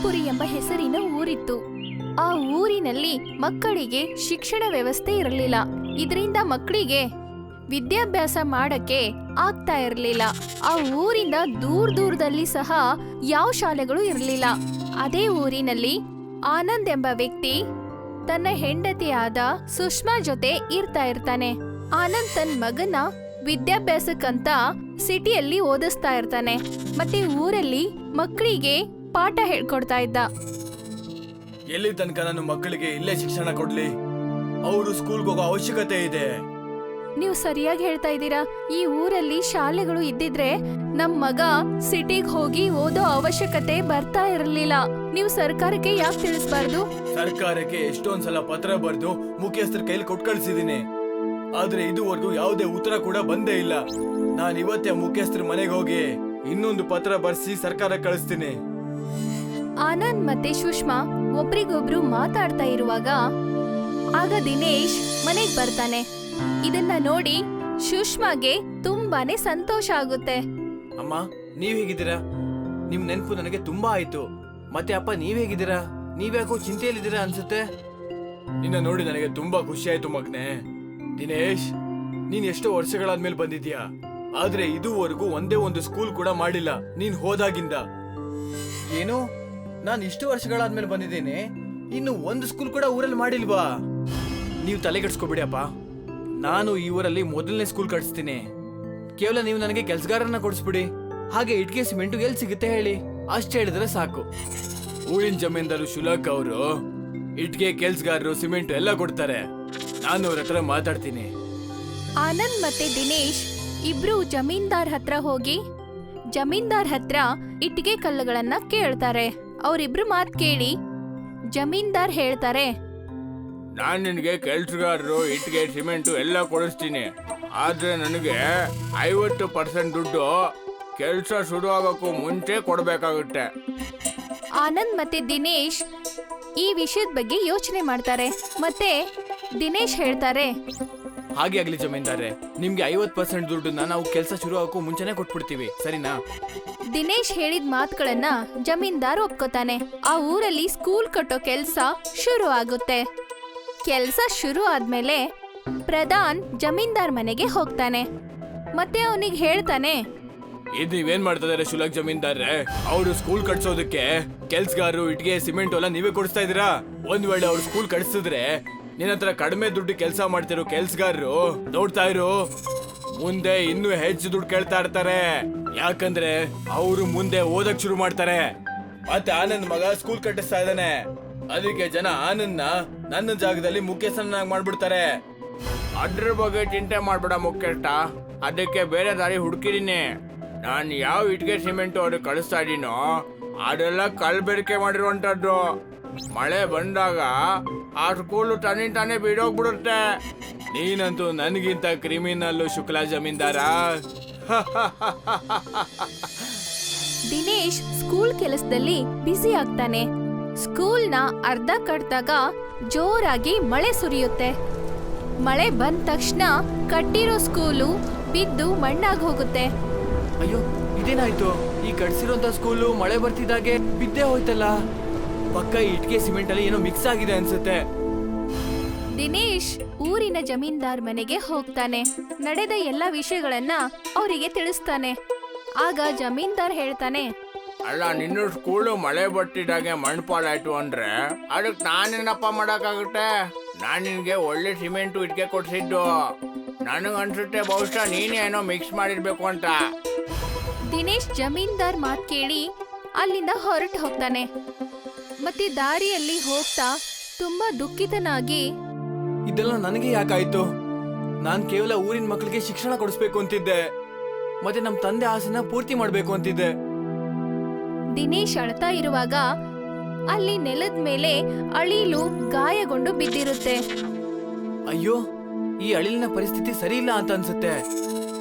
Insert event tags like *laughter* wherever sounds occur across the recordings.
ಧರ್ಮಪುರಿ ಎಂಬ ಹೆಸರಿನ ಊರಿತ್ತು. ಆ ಊರಿನಲ್ಲಿ ಮಕ್ಕಳಿಗೆ ಶಿಕ್ಷಣ ವ್ಯವಸ್ಥೆ ಇರಲಿಲ್ಲ. ಇದರಿಂದ ಮಕ್ಕಳಿಗೆ ವಿದ್ಯಾಭ್ಯಾಸ ಮಾಡಕ್ಕೆ ಆಗ್ತಾ ಇರಲಿಲ್ಲ. ಆ ಊರಿಂದ ದೂರ ದೂರದಲ್ಲಿ ಸಹ ಯಾವ ಶಾಲೆಗಳು ಇರಲಿಲ್ಲ. ಅದೇ ಊರಿನಲ್ಲಿ ಆನಂದ್ ಎಂಬ ವ್ಯಕ್ತಿ ತನ್ನ ಹೆಂಡತಿಯಾದ ಸುಷ್ಮಾ ಜೊತೆ ಇರ್ತಾ ಇರ್ತಾನೆ. ಆನಂದ್ ತನ್ನ ಮಗನ ವಿದ್ಯಾಭ್ಯಾಸಕ್ಕಂತ ಸಿಟಿಯಲ್ಲಿ ಓದಿಸ್ತಾ ಇರ್ತಾನೆ. ಮತ್ತೆ ಊರಲ್ಲಿ ಮಕ್ಕಳಿಗೆ ಪಾಠ ಹೇಳ್ಕೊಡ್ತಾ ಇದ್ದ. ಎಲ್ಲಿ ತನಕ ನಾನು ಮಕ್ಕಳಿಗೆ ಇಲ್ಲೇ ಶಿಕ್ಷಣ ಕೊಡ್ಲಿ? ಅವರು ಸ್ಕೂಲ್ಗೆ ಹೋಗೋ ಅವಶ್ಯಕತೆ ಇದೆ. ನೀವು ಸರಿಯಾಗಿ ಹೇಳ್ತಾ ಇದ್ದೀರಾ? ಈ ಊರಲ್ಲಿ ಶಾಲೆಗಳು ಇದ್ದಿದ್ರೆ ನಮ್ ಮಗ ಸಿಟಿಗ್ ಹೋಗಿ ಓದೋ ಅವಶ್ಯಕತೆ ಬರ್ತಾ ಇರಲಿಲ್ಲ. ನೀವು ಸರ್ಕಾರಕ್ಕೆ ಯಾಕೆ ತಿಳಿಸ್ಬಾರ್ದು? ಸರ್ಕಾರಕ್ಕೆ ಎಷ್ಟೊಂದ್ ಸಲ ಪತ್ರ ಬರೆದು ಮುಖ್ಯಸ್ಥರ ಕೈಲಿ ಕೊಟ್ ಕಳ್ಸಿದೀನಿ. ಆದ್ರೆ ಇದುವರೆಗೂ ಯಾವುದೇ ಉತ್ತರ ಕೂಡ ಬಂದೇ ಇಲ್ಲ. ನಾನು ಇವತ್ತೇ ಮುಖ್ಯಸ್ಥರ ಮನೆಗೆ ಹೋಗಿ ಇನ್ನೊಂದು ಪತ್ರ ಬರ್ಸಿ ಸರ್ಕಾರ ಕಳಿಸ್ತೀನಿ. ಆನಂದ್ ಮತ್ತೆ ಸುಷ್ಮಾ ಒಬ್ರಿಗೊಬ್ರು ಮಾತಾಡ್ತಾ ಇರುವಾಗ ಆಗ ದಿನೇಶ್ ಮನೆಗ್ ಬರ್ತಾನೆ. ಇದನ್ನ ನೋಡಿ ಸುಷ್ಮಾಗೆ ತುಂಬಾನೇ ಸಂತೋಷ ಆಗುತ್ತೆ. ಅಮ್ಮ, ನೀವ್ ಹೇಗಿದ್ದೀರಾ? ನಿಮ್ ನೆನಪು ನನಗೆ ತುಂಬಾ ಆಯ್ತು. ಮತ್ತೆ ಅಪ್ಪ, ನೀವ್ ಹೇಗಿದ್ದೀರಾ? ನೀವ್ಯಾಕೋ ಚಿಂತೆಯಲ್ಲಿದ್ದೀರಾ ಅನ್ಸುತ್ತೆ? ನಿನ್ನ ನೋಡಿ ನನಗೆ ತುಂಬಾ ಖುಷಿ ಆಯ್ತು ಮಗ್ನೆ. ದಿನೇಶ್, ನೀನ್ ಎಷ್ಟೋ ವರ್ಷಗಳಾದ್ಮೇಲೆ ಬಂದಿದ್ಯಾ ಆದ್ರೆ ಇದುವರೆಗೂ ಒಂದೇ ಒಂದು ಸ್ಕೂಲ್ ಕೂಡ ಮಾಡಿಲ್ಲ. ನೀನ್ ಹೋದಾಗಿಂದ. ಏನು? ನಾನ್ ಇಷ್ಟು ವರ್ಷಗಳಾದ್ಮೇಲೆ ಬಂದಿದ್ದೀನಿ. ಇನ್ನು ಒಂದು ಸ್ಕೂಲ್ ಕೂಡ ಊರಲ್ಲಿ ಮಾಡಿಲ್ವಾ? ನೀವು ತಲೆಗೆಡ್ಸ್ಕೊಬಿಡಿಯಪ್ಪ ನಾನು ಈ ಊರಲ್ಲಿ ಮೊದಲನೇ ಸ್ಕೂಲ್ ಕಟ್ಸ್ತೀನಿ. ಕೇವಲ ನೀವು ನನಗೆ ಕೆಲ್ಸಗಾರನ್ನ ಕೊಡಿಸ್ಬಿಡಿ. ಹಾಗೆ ಇಟ್ಗೆ ಸಿಮೆಂಟು ಎಲ್ಲಿ ಸಿಗುತ್ತೆ ಹೇಳಿ? ಅಷ್ಟು ಹೇಳಿದ್ರೆ ಸಾಕು. ಊರಿನ ಜಮೀನ್ದಾರು ಶುಲಕ್ ಅವರು ಇಟ್ಗೆ ಕೆಲ್ಸಗಾರರು ಸಿಮೆಂಟ್ ಎಲ್ಲ ಕೊಡ್ತಾರೆ. ನಾನು ಅವ್ರ ಹತ್ರ ಮಾತಾಡ್ತೀನಿ. ಆನಂದ್ ಮತ್ತೆ ದಿನೇಶ್ ಇಬ್ರು ಜಮೀನ್ದಾರ್ ಹತ್ರ ಹೋಗಿ ಜಮೀನ್ದಾರ್ ಹತ್ರ ಇಟ್ಟಿಗೆ ಕಲ್ಲುಗಳನ್ನ ಕೇಳ್ತಾರೆ. ಅವರಿಬ್ರು ಮಾತ್ ಕೇಳಿ ಜಮೀನ್ದಾರ್ ಹೇಳ್ತಾರೆ ನಾನು ನಿನಗೆ ಕೆಲ್ಸಗಾರರು ಇಟ್ಗೆ ಸಿಮೆಂಟು ಎಲ್ಲ ಕೊಡಿಸ್ತೀನಿ. ಆದರೆ ನನಗೆ ಐವತ್ತು ಪರ್ಸೆಂಟ್ ದುಡ್ಡು ಕೆಲಸ ಶುರು ಆಗೋಕ್ಕೂ ಮುಂಚೆ ಕೊಡಬೇಕಾಗುತ್ತೆ. ಆನಂದ್ ಮತ್ತೆ ದಿನೇಶ್ ಈ ವಿಷಯದ ಬಗ್ಗೆ ಯೋಚನೆ ಮಾಡ್ತಾರೆ. ಮತ್ತೆ ದಿನೇಶ್ ಹೇಳ್ತಾರೆ ಹಾಗೆ ಆಗ್ಲಿ ಜಮೀನ್ದಾರೆ ನಿಮ್ಗೆ ಐವತ್ ಪರ್ಸೆಂಟ್ ದುಡ್ಡನ್ನ ನಾವು ಕೆಲಸ ಶುರು ಹಾಕೋ ಮುಂಚೆನೆ ಕೊಟ್ಬಿಡ್ತೀವಿ ಸರಿನಾ? ದಿನೇಶ್ ಹೇಳಿದ ಮಾತುಗಳನ್ನ ಜಮೀನ್ದಾರ್ ಒಪ್ಕೋತಾನೆ. ಆ ಊರಲ್ಲಿ ಸ್ಕೂಲ್ ಕಟ್ಟೋ ಕೆಲ್ಸ ಶುರು ಆಗುತ್ತೆ. ಕೆಲ್ಸ ಶುರು ಆದ್ಮೇಲೆ ಪ್ರಧಾನ್ ಜಮೀನ್ದಾರ್ ಮನೆಗೆ ಹೋಗ್ತಾನೆ. ಮತ್ತೆ ಅವನಿಗೆ ಹೇಳ್ತಾನೆ ಇದು ನೀವೇನ್ ಮಾಡ್ತಾ ಇದಾರೆ ಶುಲಕ್ ಜಮೀನ್ದಾರ್ರೆ? ಅವರು ಸ್ಕೂಲ್ ಕಟ್ಸೋದಕ್ಕೆ ಕೆಲ್ಸಗಾರರು ಇಟ್ಗೆ ಸಿಮೆಂಟ್ ಎಲ್ಲ ನೀವೇ ಕೊಡಿಸ್ತಾ ಇದೀರಾ ಒಂದ್ ವೇಳೆ ಅವ್ರು ಸ್ಕೂಲ್ ಕಟ್ಸಿದ್ರೆ ನಿನ್ನ ಹತ್ರ ಕಡಿಮೆ ದುಡ್ಡು ಕೆಲಸ ಮಾಡ್ತಿರೋ ಕೆಲ್ಸಗಾರರು ನೋಡ್ತಾ ಇರು. ಮುಂದೆ ಇನ್ನೂ ಹೆಚ್ಚು ದುಡ್ಡು ಕೇಳ್ತಾ ಇರ್ತಾರೆ. ಯಾಕಂದ್ರೆ ಅವರು ಮುಂದೆ ಓದಕ್ ಶುರು ಮಾಡ್ತಾರೆ. ಮತ್ತೆ ಆನಂದ್ ಮಗ ಸ್ಕೂಲ್ ಕಟ್ಟಿಸ್ತಾ ಇದ್ದಾನೆ. ಅದಕ್ಕೆ ಜನ ಆನಂದ್ನ ನನ್ನ ಜಾಗದಲ್ಲಿ ಮುಖ್ಯಸ್ಥನಾಗಿ ಮಾಡ್ಬಿಡ್ತಾರೆ. ಅದ್ರ ಬಗ್ಗೆ ಚಿಂತೆ ಮಾಡ್ಬೇಡ ಮುಖ್ಯಸ್ಥ. ಅದಕ್ಕೆ ಬೇರೆ ದಾರಿ ಹುಡುಕಿದೀನಿ ನಾನು. ಯಾವ ಇಟ್ಗೆ ಸಿಮೆಂಟ್ ಅವ್ರಿಗೆ ಕಳಿಸ್ತಾ ಇದೀನೋ ಅದೆಲ್ಲ ಕಲ್ಬೆರಿಕೆ ಮಾಡಿರುವಂತದ್ದು ಮಳೆ ಬಂದಾಗ ಆ ಸ್ಕೂಲು ತಾನೇ ತಾನೇ ಬಿಡೋಗ್ಬಿಡುತ್ತೆ. ನೀನಂತೂ ನನಗಿಂತ ಕ್ರಿಮಿನಲ್ಲು ಶುಕ್ಲಾ ಜಮೀನ್ದಾರ. *laughs* ದಿನೇಶ್ ಸ್ಕೂಲ್ ಕೆಲಸದಲ್ಲಿ ಬ್ಯುಸಿ ಆಗ್ತಾನೆ. ಸ್ಕೂಲ್ನ ಅರ್ಧ ಕಟ್ಟಿದಾಗ ಜೋರಾಗಿ ಮಳೆ ಸುರಿಯುತ್ತೆ. ಮಳೆ ಬಂದ ತಕ್ಷಣ ಕಟ್ಟಿರೋ ಸ್ಕೂಲು ಬಿದ್ದು ಮಣ್ಣಾಗಿ ಹೋಗುತ್ತೆ. ಅಯ್ಯೋ ಇದೇನಾಯ್ತು? ಈ ಕಟ್ಸಿರೋಂತ ಸ್ಕೂಲು ಮಳೆ ಬರ್ತಿದ್ದಾಗೆ ಬಿದ್ದೇ ಹೋಯ್ತಲ್ಲ. ಪಕ್ಕ ಇಟ್ಗೆ ಸಿಮೆಂಟ್ ಅಲ್ಲಿ ಏನೋ ಮಿಕ್ಸ್ ಆಗಿದೆ ಅನ್ಸುತ್ತೆ. ದಿನೇಶ್ ಊರಿನ ಜಮೀನ್ದಾರ್ ಮನೆಗೆ ಹೋಗ್ತಾನೆ. ನಡೆದ ಎಲ್ಲ ವಿಷಯಗಳನ್ನ ಅವರಿಗೆ ತಿಳಿಸ್ತಾನೆ. ಆಗ ಜಮೀನ್ದಾರ್ ಹೇಳ್ತಾನೆ ಅಲ್ಲ ನಿನ್ನ ಸ್ಕೂಲು ಮಳೆ ಬಟ್ಟಿದಾಗೆ ಮಣ್ಣು ಪಾಲಾಯ್ತು ಅಂದ್ರೆ ಅದಕ್ಕೆ ನಾನೇನಪ್ಪ ಮಾಡಕ್ಕಾಗುತ್ತೆ? ನಾನು ನಿನಗೆ ಒಳ್ಳೆ ಸಿಮೆಂಟ್ ಇಟ್ಕೆ ಕೊಡ್ಸಿದ್ದು. ನನಗೆ ಅನ್ಸುತ್ತೆ ಬಹುಶಃ ನೀನೇ ಏನೋ ಮಿಕ್ಸ್ ಮಾಡಿರ್ಬೇಕು ಅಂತ. ದಿನೇಶ್ ಜಮೀನ್ದಾರ್ ಮಾತ್ ಕೇಳಿ ಅಲ್ಲಿಂದ ಹೊರಟು ಹೋಗ್ತಾನೆ. ಮತ್ತೆ ದಾರಿಯಲ್ಲಿ ಹೋಗ್ತಾ ತುಂಬಾ ದುಃಖಿತನಾಗಿ ಇದೆಲ್ಲ ನನಗೆ ಯಾಕಾಯ್ತು? ನಾನು ಕೇವಲ ಊರಿನ ಮಕ್ಕಳಿಗೆ ಶಿಕ್ಷಣ ಕೊಡಿಸ್ಬೇಕು ಅಂತಿದ್ದೆ. ಮತ್ತೆ ನಮ್ಮ ತಂದೆ ಆಸನ ಪೂರ್ತಿ ಮಾಡಬೇಕು ಅಂತಿದ್ದೆ. ದಿನೇಶ್ ಅಳ್ತಾ ಇರುವಾಗ ಅಲ್ಲಿ ನೆಲದ ಮೇಲೆ ಅಳಿಲು ಗಾಯಗೊಂಡು ಬಿದ್ದಿರುತ್ತೆ. ಅಯ್ಯೋ ಈ ಅಳಿಲಿನ ಪರಿಸ್ಥಿತಿ ಸರಿ ಇಲ್ಲ ಅಂತ ಅನ್ಸುತ್ತೆ.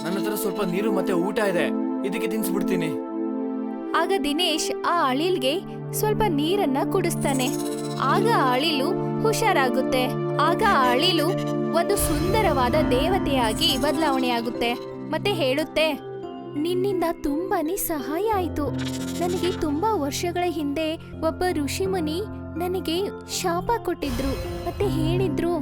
ನನ್ನ ಹತ್ರ ಸ್ವಲ್ಪ ನೀರು ಮತ್ತೆ ಊಟ ಇದೆ. ಇದಕ್ಕೆ ತಿನ್ಸ್ಬಿಡ್ತೀನಿ. ಆಗ ದಿನೇಶ್ ಆ ಅಳಿಲ್ಗೆ ಸ್ವಲ್ಪ ನೀರನ್ನ ಕುಡಿಸ್ತಾನೆ. ಆಗ ಅಳಿಲು ಹುಷಾರಾಗುತ್ತೆ. ಆಗ ಅಳಿಲು ಒಂದು ಸುಂದರವಾದ ದೇವತೆಯಾಗಿ ಬದಲಾವಣೆಯಾಗುತ್ತೆ. ಮತ್ತೆ ಹೇಳುತ್ತೆ, ನಿನ್ನಿಂದ ತುಂಬಾನೇ ಸಹಾಯ ಆಯ್ತು. ನನಗೆ ತುಂಬಾ ವರ್ಷಗಳ ಹಿಂದೆ ಒಬ್ಬ ಋಷಿಮುನಿ ನನಗೆ ಶಾಪ ಕೊಟ್ಟಿದ್ರು. ಮತ್ತೆ ಹೇಳಿದ್ರು,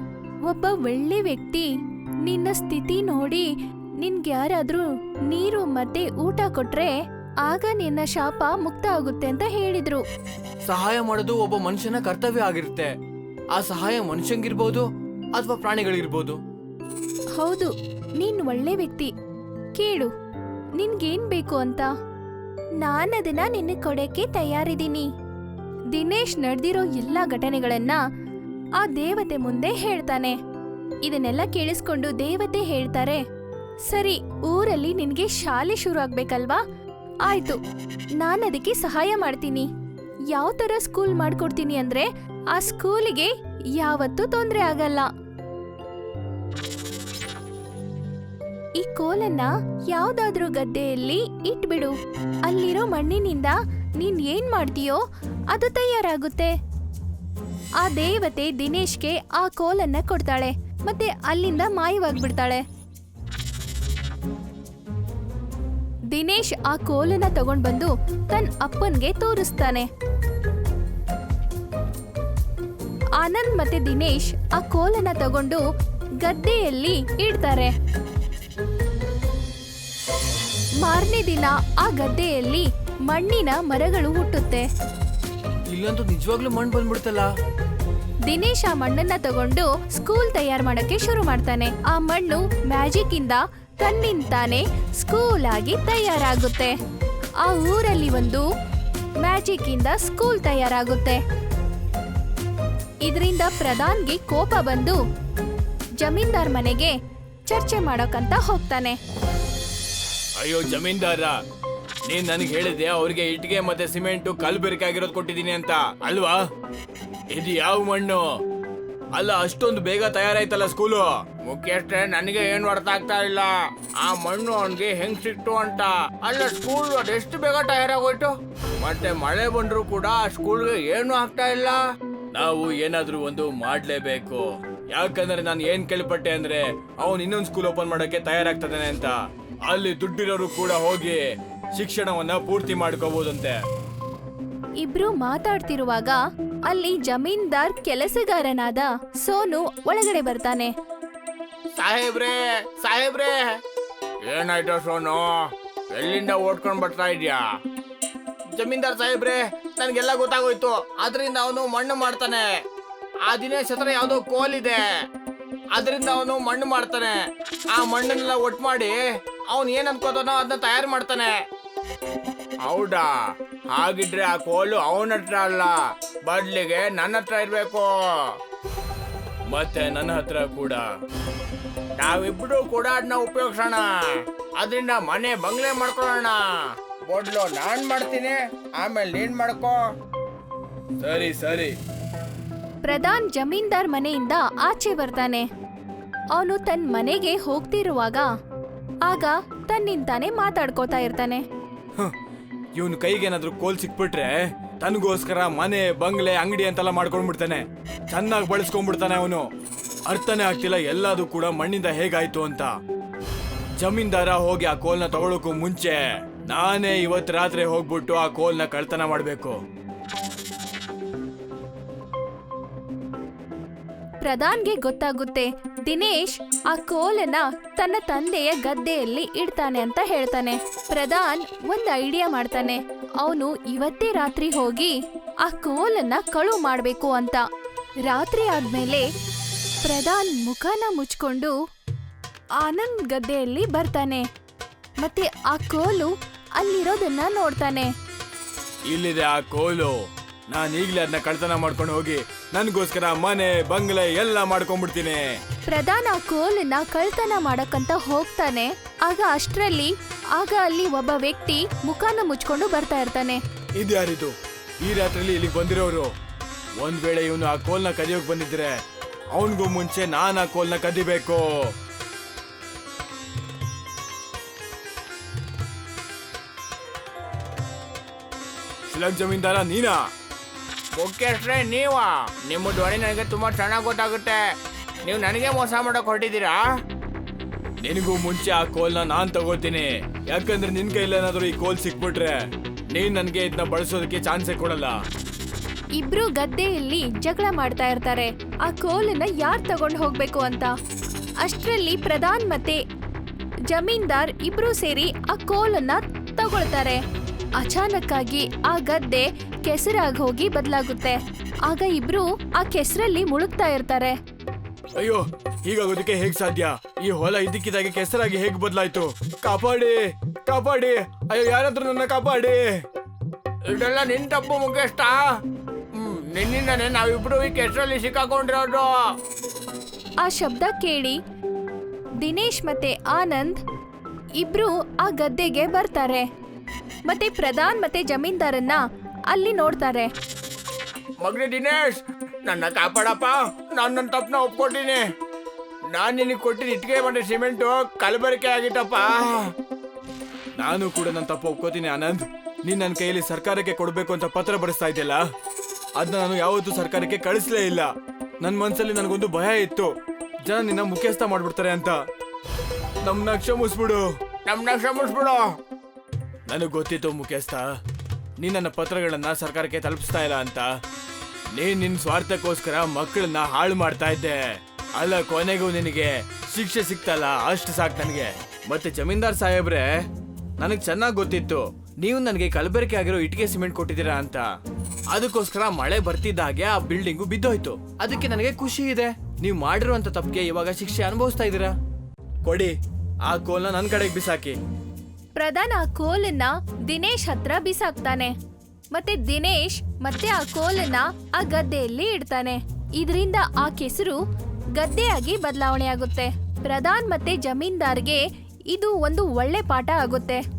ಒಬ್ಬ ಒಳ್ಳೆ ವ್ಯಕ್ತಿ, ನಿನ್ನ ಸ್ಥಿತಿ ನೋಡಿ. ನಿನ್ಗೆ ಯಾರಾದ್ರೂ ನೀರು ಮತ್ತೆ ಊಟ ಕೊಟ್ರೆ ಆಗ ನಿನ್ನ ಶಾಪ ಮುಕ್ತ ಆಗುತ್ತೆ ಅಂತ ಹೇಳಿದ್ರು. ಸಹಾಯ ಮಾಡೋದು ಒಬ್ಬ ಮನುಷ್ಯನ ಕರ್ತವ್ಯ ಆಗಿರುತ್ತೆ. ಆ ಸಹಾಯ ಮನುಷ್ಯಂಗಿರ್ಬೋದು ಅಥವಾ ಪ್ರಾಣಿಗಳಿರ್ಬೋದು. ಹೌದು ನೀನ್ ಒಳ್ಳೆ ವ್ಯಕ್ತಿ. ಕೇಳು ನಿನ್ಗೇನ್ ಬೇಕು ಅಂತ? ನಾನದನ್ನ ನಿನ್ನ ಕೊಡಕ್ಕೆ ತಯಾರಿದ್ದೀನಿ. ದಿನೇಶ್ ನಡೆದಿರೋ ಎಲ್ಲಾ ಘಟನೆಗಳನ್ನ ಆ ದೇವತೆ ಮುಂದೆ ಹೇಳ್ತಾನೆ. ಇದನ್ನೆಲ್ಲ ಕೇಳಿಸ್ಕೊಂಡು ದೇವತೆ ಹೇಳ್ತಾರೆ ಸರಿ ಊರಲ್ಲಿ ನಿನ್ಗೆ ಶಾಲೆ ಶುರು ಆಗ್ಬೇಕಲ್ವಾ ಆಯ್ತು, ನಾನು ಅದಕ್ಕೆ ಸಹಾಯ ಮಾಡ್ತೀನಿ. ಯಾವ ತರ ಸ್ಕೂಲ್ ಮಾಡ್ಕೊಡ್ತೀನಿ ಅಂದ್ರೆ ಆ ಸ್ಕೂಲಿಗೆ ಯಾವತ್ತೂ ತೊಂದರೆ ಆಗಲ್ಲ. ಈ ಕೋಲನ್ನ ಯಾವ್ದಾದ್ರೂ ಗದ್ದೆಯಲ್ಲಿ ಇಟ್ಬಿಡು. ಅಲ್ಲಿರೋ ಮಣ್ಣಿನಿಂದ ನೀನ್ ಏನ್ ಮಾಡ್ತೀಯೋ ಅದು ತಯಾರಾಗುತ್ತೆ. ಆ ದೇವತೆ ದಿನೇಶ್ಗೆ ಆ ಕೋಲನ್ನ ಕೊಡ್ತಾಳೆ, ಮತ್ತೆ ಅಲ್ಲಿಂದ ಮಾಯವಾಗ್ಬಿಡ್ತಾಳೆ. ದಿನೇಶ್ ಆ ಕೋಲನ್ನ ತಗೊಂಡ್ ಬಂದು ತನ್ನ ಅಪ್ಪನ್ಗೆ ತೋರಿಸ್ತಾನೆ. ಆನಂದ್ ಮತ್ತೆ ದಿನೇಶ್ ಆ ಕೋಲನ್ನ ತಗೊಂಡು ಗದ್ದೆಯಲ್ಲಿ ಇಡ್ತಾರೆ. ಮಾರನೇ ದಿನ ಆ ಗದ್ದೆಯಲ್ಲಿ ಮಣ್ಣಿನ ಮರಗಳು ಹುಟ್ಟುತ್ತೆ. ಇಲ್ಲಂತೂ ನಿಜವಾಗ್ಲೂ ಮಣ್ಣು ಬಂದ್ಬಿಡ್ತಲ್ಲ? ದಿನೇಶ್ ಆ ಮಣ್ಣನ್ನ ತಗೊಂಡು ಸ್ಕೂಲ್ ತಯಾರು ಮಾಡಕ್ಕೆ ಶುರು ಮಾಡ್ತಾನೆ. ಆ ಮಣ್ಣು ಮ್ಯಾಜಿಕ್ ಇಂದ ತನ್ನಿಂತಾನೆ ಸ್ಕೂಲ್ ಆಗಿ ತಯಾರಾಗುತ್ತೆ. ಆ ಊರಲ್ಲಿ ಒಂದು ಮ್ಯಾಜಿಕ್ ಇಂದ ಸ್ಕೂಲ್ ತಯಾರಾಗುತ್ತೆ. ಇದರಿಂದ ಪ್ರಧಾನ್ಗೆ ಕೋಪ ಬಂದು ಜಮೀನ್ದಾರ್ ಮನೆಗೆ ಚರ್ಚೆ ಮಾಡೋಕಂತ ಹೋಗ್ತಾನೆ. ಅಯ್ಯೋ ಜಮೀನ್ದಾರ, ನೀನ್ ನನಗೆ ಹೇಳಿದೆ ಅವ್ರಿಗೆ ಇಟ್ಟಿಗೆ ಮತ್ತೆ ಸಿಮೆಂಟ್ ಕಲ್ ಬೆರಕಾಗಿರೋದು ಕೊಟ್ಟಿದ್ದೀನಿ ಅಂತ, ಅಲ್ವಾ? ಇದು ಯಾವ ಮಣ್ಣು? ಅಲ್ಲ ಅಷ್ಟೊಂದು ಬೇಗ ತಯಾರಾಯ್ತಲ್ಲ ಸ್ಕೂಲು? ಮುಖ್ಯಸ್ಥೆ ನನಗೆ ಏನು ಅರ್ಥ ಆಗ್ತಾ ಇಲ್ಲ. ಆ ಮಣ್ಣು ಅವನ್ಗೆ ಹೆಂಗ್ ಸಿಕ್ತು ಅಂತ. ಅಲ್ಲ ಸ್ಕೂಲ್ ಅದೆಷ್ಟು ಬೇಗ ತಯಾರಾಗೋಯ್ತು? ಮತ್ತೆ ಮಳೆ ಬಂದ್ರು ಕೂಡ ಆ ಸ್ಕೂಲ್ಗೆ ಏನು ಆಗ್ತಾ ಇಲ್ಲ? ನಾವು ಏನಾದ್ರೂ ಒಂದು ಮಾಡ್ಲೇಬೇಕು. ಯಾಕಂದ್ರೆ ನಾನು ಏನ್ ಕೇಳ್ಪಟ್ಟೆ ಅಂದ್ರೆ ಅವನ್ ಇನ್ನೊಂದು ಸ್ಕೂಲ್ ಓಪನ್ ಮಾಡಕ್ಕೆ ತಯಾರಾಗ್ತದಾನೆ ಅಂತ. ಅಲ್ಲಿ ದುಡ್ಡಿರೋರು ಕೂಡ ಹೋಗಿ ಶಿಕ್ಷಣವನ್ನ ಪೂರ್ತಿ ಮಾಡ್ಕೋಬಹುದಂತೆ ಇಬ್ರು ಮಾತಾಡ್ತಿರುವಾಗ ಅಲ್ಲಿ ಜಮೀನ್ದಾರ್ ಕೆಲಸಗಾರನಾದ ಸೋನು ಒಳಗಡೆ ಬರ್ತಾನೆ. ಸಾಹೇಬ್ರೆ ಸಾಹೇಬ್ರೆ! ಏನಾಯ್ತು ಸೋನು? ಎಲ್ಲಿಂದ ಓಡ್ಕೊಂಡ್ ಬರ್ತಾ ಇದ್ಯಾ ಜಮೀನ್ದಾರ್ ಸಾಹೇಬ್ರೆ, ನನ್ಗೆಲ್ಲ ಗೊತ್ತಾಗೋಯ್ತು. ಅದರಿಂದ ಅವನು ಮಣ್ಣು ಮಾಡ್ತಾನೆ. ಆ ದಿನೇಶ್ ಹತ್ರ ಯಾವ್ದೋ ಇದೆ. ಅದರಿಂದ ಅವನು ಮಣ್ಣು ಮಾಡ್ತಾನೆ. ಆ ಮಣ್ಣನ್ನೆಲ್ಲ ಒಟ್ಟು ಮಾಡಿ ಅವನು ಏನ್ ಅನ್ಕೋತಾನೋ ಅದನ್ನ ತಯಾರು ಮಾಡ್ತಾನೆ. ಹೌದಾ? ಹಾಗಿದ್ರೆ ಆ ಕೋಲು ಅವನ ಹತ್ರ ಅಲ್ಲ ಬದ್ಲಿಗೆ ನನ್ನ ಹತ್ರ ಇರ್ಬೇಕು. ಮತ್ತೆ ನನ್ನ ಹತ್ರ ಕೂಡ. ನಾವಿಬ್ರು ಕೂಡ ಅದನ್ನ ಉಪಯೋಗಿಸೋಣ. ಅದರಿಂದ ಮನೆ ಬಂಗ್ಲೆ ಮಾಡ್ಕೊಳ್ಳೋಣ. ಮೊದ್ಲು ನಾನ್ ಮಾಡ್ತೀನಿ ಆಮೇಲೆ ನೀನ್ ಮಾಡ್ಕೋ. ಸರಿ ಸರಿ. ಪ್ರಧಾನ್ ಜಮೀನ್ದಾರ್ ಮನೆಯಿಂದ ಆಚೆ ಬರ್ತಾನೆ. ಅವನು ತನ್ನ ಮನೆಗೆ ಹೋಗ್ತಿರುವಾಗ ಆಗ ತನ್ನಿಂತಾನೆ ಮಾತಾಡ್ಕೋತಾ ಇರ್ತಾನೆ. ಇವನ್ ಕೈಗೇನಾದ್ರೂ ಕೋಲ್ ಸಿಕ್ಬಿಟ್ರೆ ತನಗೋಸ್ಕರ ಮನೆ, ಬಂಗ್ಲೆ, ಅಂಗಡಿ ಅಂತೆಲ್ಲ ಮಾಡ್ಕೊಂಡ್ಬಿಡ್ತಾನೆ. ಚೆನ್ನಾಗಿ ಬಳಸ್ಕೊಂಡ್ಬಿಡ್ತಾನೆ ಅವನು. ಅರ್ಥನೇ ಆಗ್ತಿಲ್ಲ ಎಲ್ಲದೂ ಕೂಡ ಮಣ್ಣಿಂದ ಹೇಗಾಯ್ತು ಅಂತ. ಜಮೀನ್ದಾರ ಹೋಗಿ ಆ ಕೋಲ್ನ ತಗೊಳಕ್ಕೂ ಮುಂಚೆ ನಾನೇ ಇವತ್ತು ರಾತ್ರಿ ಹೋಗ್ಬಿಟ್ಟು ಆ ಕೋಲ್ನ ಕಳ್ತನ ಮಾಡಬೇಕು. ಪ್ರಧಾನ್ಗೆ ಗೊತ್ತಾಗುತ್ತೆ ದಿನೇಶ್ ಆ ಕೋಲನ್ನ ತನ್ನ ತಂದೆಯ ಗದ್ದೆಯಲ್ಲಿ ಇಡ್ತಾನೆ ಅಂತ ಹೇಳ್ತಾನೆ. ಪ್ರಧಾನ್ ಒಂದ್ ಐಡಿಯಾ ಮಾಡ್ತಾನೆ. ಅವನು ಇವತ್ತೇ ರಾತ್ರಿ ಹೋಗಿ ಆ ಕೋಲನ್ನ ಕಳು ಮಾಡ್ಬೇಕು ಅಂತ. ರಾತ್ರಿ ಆದ್ಮೇಲೆ ಪ್ರಧಾನ್ ಮುಖನ ಮುಚ್ಕೊಂಡು ಆನಂದ್ ಗದ್ದೆಯಲ್ಲಿ ಬರ್ತಾನೆ. ಮತ್ತೆ ಆ ಕೋಲು ಅಲ್ಲಿರೋದನ್ನ ನೋಡ್ತಾನೆ. ಇಲ್ಲಿದೆ ಆ ಕೋಲು. ನಾನು ಈಗಲೇ ಅದನ್ನ ಕಳ್ತನ ಮಾಡ್ಕೊಂಡು ಹೋಗಿ ನನಗೋಸ್ಕರ ಮನೆ ಬಂಗ್ಲೆ ಎಲ್ಲ ಮಾಡ್ಕೊಂಡ್ಬಿಡ್ತೀನಿ ಪ್ರಧಾನ ಕೋಲನ್ನ ಕಳ್ತನ ಮಾಡಕ್ಕಂತ ಹೋಗ್ತಾನೆ. ಆಗ ಅಷ್ಟರಲ್ಲಿ ಆಗ ಅಲ್ಲಿ ಒಬ್ಬ ವ್ಯಕ್ತಿ ಮುಖಾನ ಮುಚ್ಕೊಂಡು ಬರ್ತಾ ಇರ್ತಾನೆ. ಇದ್ಯಾರಿದು ಈ ರಾತ್ರಿಲಿ ಇಲ್ಲಿಗೆ ಬಂದಿರೋರು? ಒಂದ್ ವೇಳೆ ಇವನು ಆ ಕೋಲ್ನ ಕದಿಯೋಕ್ ಬಂದಿದ್ರೆ ಅವನಿಗೂ ಮುಂಚೆ ನಾನು ಆ ಕೋಲ್ನ ಕದಿಬೇಕು. ಜಮೀನ್ದಾರ ನೀನಾ? ಮುಖ್ಯಸ್ಥರೇ ನೀವಾ. ನಿಮ್ಮ ಧ್ವನಿ ನನಗೆ ತುಂಬಾ ಚೆನ್ನಾಗಿ ಗೊತ್ತಾಗುತ್ತೆ. ನೀವು ನನಗೆ ಮೋಸ ಮಾಡಕ್ ಹೊರಟಿದ್ದೀರಾ? ನಿನಗೂ ಮುಂಚೆ ಆ ಕೋಲ್ನ ನಾನ್ ತಗೋತೀನಿ. ಯಾಕಂದ್ರೆ ನಿನ್ ಕೈಲೇನಾದ್ರೂ ಈ ಕೋಲ್ ಸಿಕ್ಬಿಟ್ರೆ ನೀನ್ ನನಗೆ ಇದನ್ನ ಬಳಸೋದಕ್ಕೆ ಚಾನ್ಸೇ ಕೊಡಲ್ಲ. ಇಬ್ರು ಗದ್ದೆಯಲ್ಲಿ ಜಗಳ ಮಾಡ್ತಾ ಇರ್ತಾರೆ. ಆ ಕೋಲನ್ನ ಯಾರ್ ತಗೊಂಡು ಹೋಗ್ಬೇಕು ಅಂತ? ಅಷ್ಟರಲ್ಲಿ ಪ್ರಧಾನ್ ಮತ್ತೆ ಜಮೀನ್ದಾರ್ ಇಬ್ರು ಸೇರಿ ಆ ಕೋಲನ್ನ ತಗೊಳ್ತಾರೆ. ಅಚಾನಕ್ಕಾಗಿ ಆ ಗದ್ದೆ ಕೆಸರಾಗಿ ಹೋಗಿ ಬದಲಾಗುತ್ತೆ. ಆಗ ಇಬ್ರು ಆ ಕೆಸರಲ್ಲಿ ಮುಳುಗ್ತಾ ಇರ್ತಾರೆ. ಅಯ್ಯೋ ಹೀಗಾಗೋದಕ್ಕೆ ಹೇಗ್ ಸಾಧ್ಯ? ಈ ಹೊಲ ಇದ್ದಕ್ಕಿದ್ದಾಗೆ ಕೆಸರಾಗಿ ಹೇಗ್ ಬದಲಾಯ್ತು? ಕಾಪಾಡಿ ಕಾಪಾಡಿ. ಅಯ್ಯೋ ಯಾರಾದ್ರೂ ನನ್ನ ಕಾಪಾಡಿ. ಇದೆಲ್ಲ ನಿನ್ ತಪ್ಪು ಮುಖ್ಯಷ್ಟ ನಿನ್ನಿಂದನೇ ನಾವಿಬ್ರು ಈ ಕೆಸರಲ್ಲಿ ಸಿಕ್ಕಾಕೊಂಡಿರೋದು. ಆ ಶಬ್ದ ಕೇಳಿ ದಿನೇಶ್ ಮತ್ತೆ ಆನಂದ್ ಇಬ್ರು ಆ ಗದ್ದೆಗೆ ಬರ್ತಾರೆ. ಮತ್ತೆ ಪ್ರಧಾನ್ ಮತ್ತೆ ಜಮೀನ್ದಾರನ್ನ ಅಲ್ಲಿ ನೋಡ್ತಾರೆ. ಮಗನೇ ದಿನೇಶ್ ನನ್ನ ಕಾಪಾಡಪ್ಪ. ನಾನು ನನ್ನ ತಪ್ಪನ ಒಪ್ಕೊಟ್ಟಿನಿ ನಾನು ನಿನಗೆ ಕೊಟ್ಟಿದ್ದ ಇಟ್ಟಿಗೆ ಮತ್ತೆ ಸಿಮೆಂಟು ಕಲಬೆರಕೆ ಆಗಿತ್ತಪ್ಪ. ನಾನು ಕೂಡ ನನ್ನ ತಪ್ಪು ಒಪ್ಕೋತೀನಿ ಆನಂದ್. ನೀನ್ ನನ್ನ ಕೈಯಲ್ಲಿ ಸರ್ಕಾರಕ್ಕೆ ಕೊಡಬೇಕು ಅಂತ ಪತ್ರ ಬರೆಸ್ತಾ ಇದೆಯಲ್ಲ? ಅದನ್ನ ನಾನು ಯಾವತ್ತೂ ಸರ್ಕಾರಕ್ಕೆ ಕಳಿಸ್ಲೇ ಇಲ್ಲ. ನನ್ನ ಮನಸ್ಸಲ್ಲಿ ನನಗೊಂದು ಭಯ ಇತ್ತು. ಜನ ನಿನ್ನ ಮುಖ್ಯಸ್ಥ ಮಾಡ್ಬಿಡ್ತಾರೆ ಅಂತ. ನಮ್ನ ಕ್ಷಮಿಸ್ಬಿಡು ನಮ್ನ ಕ್ಷಮಿಸ್ಬಿಡು ನನಗೆ ಗೊತ್ತಿತ್ತು ಮುಖ್ಯಸ್ಥ. ನೀನು ನನ್ನ ಪತ್ರಗಳನ್ನು ಸರ್ಕಾರಕ್ಕೆ ತಲುಪಿಸ್ತಾ ಇಲ್ಲ ಅಂತ. ನೀನ್ ನಿನ್ನ ಸ್ವಾರ್ಥಕ್ಕೋಸ್ಕರ ಮಕ್ಕಳನ್ನ ಹಾಳು ಮಾಡ್ತಾ ಇದ್ದೆ. ಅಲ್ಲ, ಕೊನೆಗೂ ನಿನಗೆ ಶಿಕ್ಷೆ ಸಿಗ್ತಲ್ಲ ಅಷ್ಟು ಸಾಕು ನನಗೆ. ಮತ್ತೆ ಜಮೀನ್ದಾರ್ ಸಾಹೇಬ್ರೆ, ನನಗೆ ಚೆನ್ನಾಗಿ ಗೊತ್ತಿತ್ತು. ನೀವು ನನಗೆ ಕಲಬೆರಕೆ ಆಗಿರೋ ಇಟ್ಟಿಗೆ ಸಿಮೆಂಟ್ ಕೊಟ್ಟಿದ್ದೀರಾ ಅಂತ. ಅದಕ್ಕೋಸ್ಕರ ಮಳೆ ಬರ್ತಿದ್ದ ಹಾಗೆ ಆ ಬಿಲ್ಡಿಂಗು ಬಿದ್ದೋಯ್ತು. ಅದಕ್ಕೆ ನನಗೆ ಖುಷಿ ಇದೆ. ನೀವು ಮಾಡಿರುವಂತ ತಪ್ಪಿಗೆ ಇವಾಗ ಶಿಕ್ಷೆ ಅನುಭವಿಸ್ತಾ ಇದ್ದೀರಾ? ಕೊಡಿ, ಆ ಕೋಲ್ನ ನನ್ನ ಕಡೆಗೆ ಬಿಸಾಕಿ. ಪ್ರಧಾನ್ ಆ ಕೋಲನ್ನ ದಿನೇಶ್ ಹತ್ರ ಬಿಸಾಕ್ತಾನೆ. ಮತ್ತೆ ದಿನೇಶ್ ಮತ್ತೆ ಆ ಕೋಲನ್ನ ಆ ಗದ್ದೆಯಲ್ಲಿ ಇಡ್ತಾನೆ. ಇದರಿಂದ ಆ ಕೆಸರು ಗದ್ದೆಯಾಗಿ ಬದಲಾವಣೆ ಆಗುತ್ತೆ ಪ್ರಧಾನ್ ಮತ್ತೆ ಜಮೀನ್ದಾರ್ಗೆ ಇದು ಒಂದು ಒಳ್ಳೆ ಪಾಠ ಆಗುತ್ತೆ.